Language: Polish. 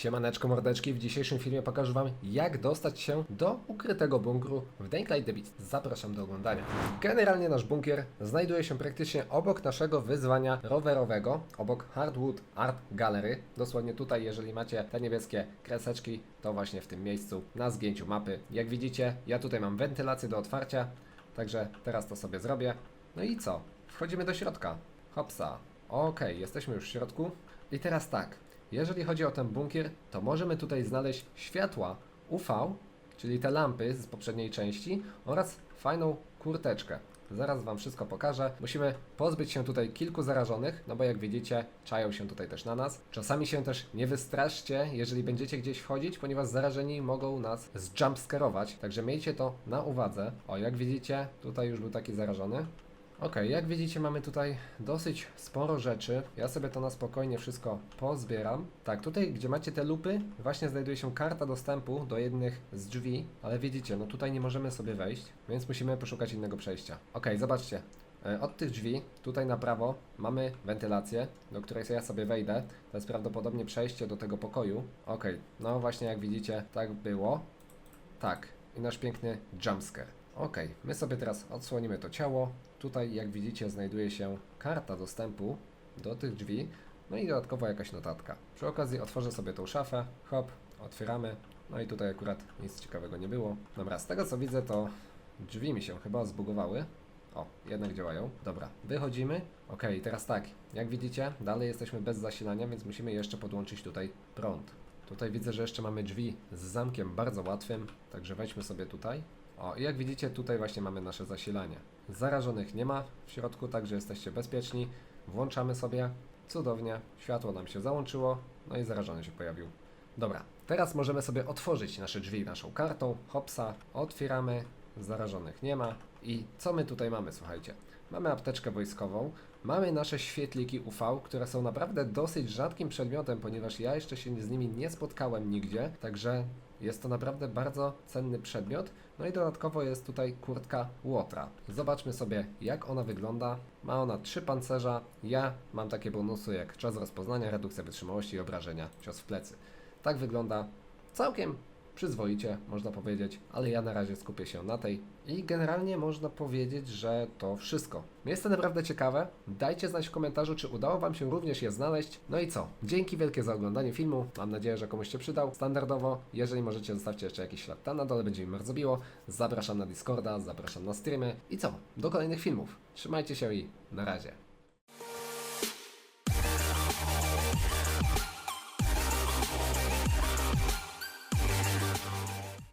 Siemaneczko mordeczki, w dzisiejszym filmie pokażę Wam jak dostać się do ukrytego bunkru w Daylight the Beast. Zapraszam do oglądania. Generalnie nasz bunkier znajduje się praktycznie obok naszego wyzwania rowerowego, obok Hardwood Art Gallery. Dosłownie tutaj, jeżeli macie te niebieskie kreseczki, to właśnie w tym miejscu na zgięciu mapy. Jak widzicie, ja tutaj mam wentylację do otwarcia, także teraz to sobie zrobię. No i co? Wchodzimy do środka. Hopsa. Okej, jesteśmy już w środku. I teraz tak, jeżeli chodzi o ten bunkier, to możemy tutaj znaleźć światła UV, czyli te lampy z poprzedniej części oraz fajną kurteczkę. Zaraz Wam wszystko pokażę. Musimy pozbyć się tutaj kilku zarażonych, no bo jak widzicie, czają się tutaj też na nas. Czasami się też nie wystraszcie, jeżeli będziecie gdzieś wchodzić, ponieważ zarażeni mogą nas zjumpscarować, także miejcie to na uwadze. O, jak widzicie, tutaj już był taki zarażony. Okej, jak widzicie mamy tutaj dosyć sporo rzeczy. Ja sobie to na spokojnie wszystko pozbieram. Tak, tutaj gdzie macie te lupy, właśnie znajduje się karta dostępu do jednych z drzwi, ale widzicie, no tutaj nie możemy sobie wejść, więc musimy poszukać innego przejścia. Okej, zobaczcie. E, Od tych drzwi, tutaj na prawo, mamy wentylację, do której ja sobie wejdę. To jest prawdopodobnie przejście do tego pokoju. Okej, no właśnie jak widzicie, tak było. Tak, i nasz piękny jumpscare. Ok, my sobie teraz odsłonimy to ciało. Tutaj, jak widzicie, znajduje się karta dostępu do tych drzwi, no i dodatkowo jakaś notatka. Przy okazji otworzę sobie tą szafę, hop, otwieramy. No i tutaj akurat nic ciekawego nie było. Dobra, z tego co widzę, to drzwi mi się chyba zbugowały. O, jednak działają. Dobra, wychodzimy. Ok, teraz tak, jak widzicie, dalej jesteśmy bez zasilania, więc musimy jeszcze podłączyć tutaj prąd. Tutaj widzę, że jeszcze mamy drzwi z zamkiem bardzo łatwym, także wejdźmy sobie tutaj. O, i jak widzicie, tutaj właśnie mamy nasze zasilanie. Zarażonych nie ma w środku, także jesteście bezpieczni. Włączamy sobie. Cudownie, światło nam się załączyło, no i zarażony się pojawił. Dobra, teraz możemy sobie otworzyć nasze drzwi naszą kartą. Hopsa, otwieramy, zarażonych nie ma. I co my tutaj mamy, słuchajcie? Mamy apteczkę wojskową, mamy nasze świetliki UV, które są naprawdę dosyć rzadkim przedmiotem, ponieważ ja jeszcze się z nimi nie spotkałem nigdzie, także jest to naprawdę bardzo cenny przedmiot. No i dodatkowo jest tutaj kurtka Łotra. Zobaczmy sobie jak ona wygląda. Ma ona trzy pancerza. Ja mam takie bonusy jak czas rozpoznania, redukcja wytrzymałości i obrażenia, cios w plecy. Tak wygląda całkiem przyzwoicie, można powiedzieć, ale ja na razie skupię się na tej i generalnie można powiedzieć, że to wszystko. Jest to naprawdę ciekawe. Dajcie znać w komentarzu, czy udało Wam się również je znaleźć. No i co? Dzięki wielkie za oglądanie filmu. Mam nadzieję, że komuś się przydał. Standardowo, jeżeli możecie, zostawcie jeszcze jakiś ślad tam na dole, będzie mi bardzo miło. Zapraszam na Discorda, zapraszam na streamy i co? Do kolejnych filmów. Trzymajcie się i na razie.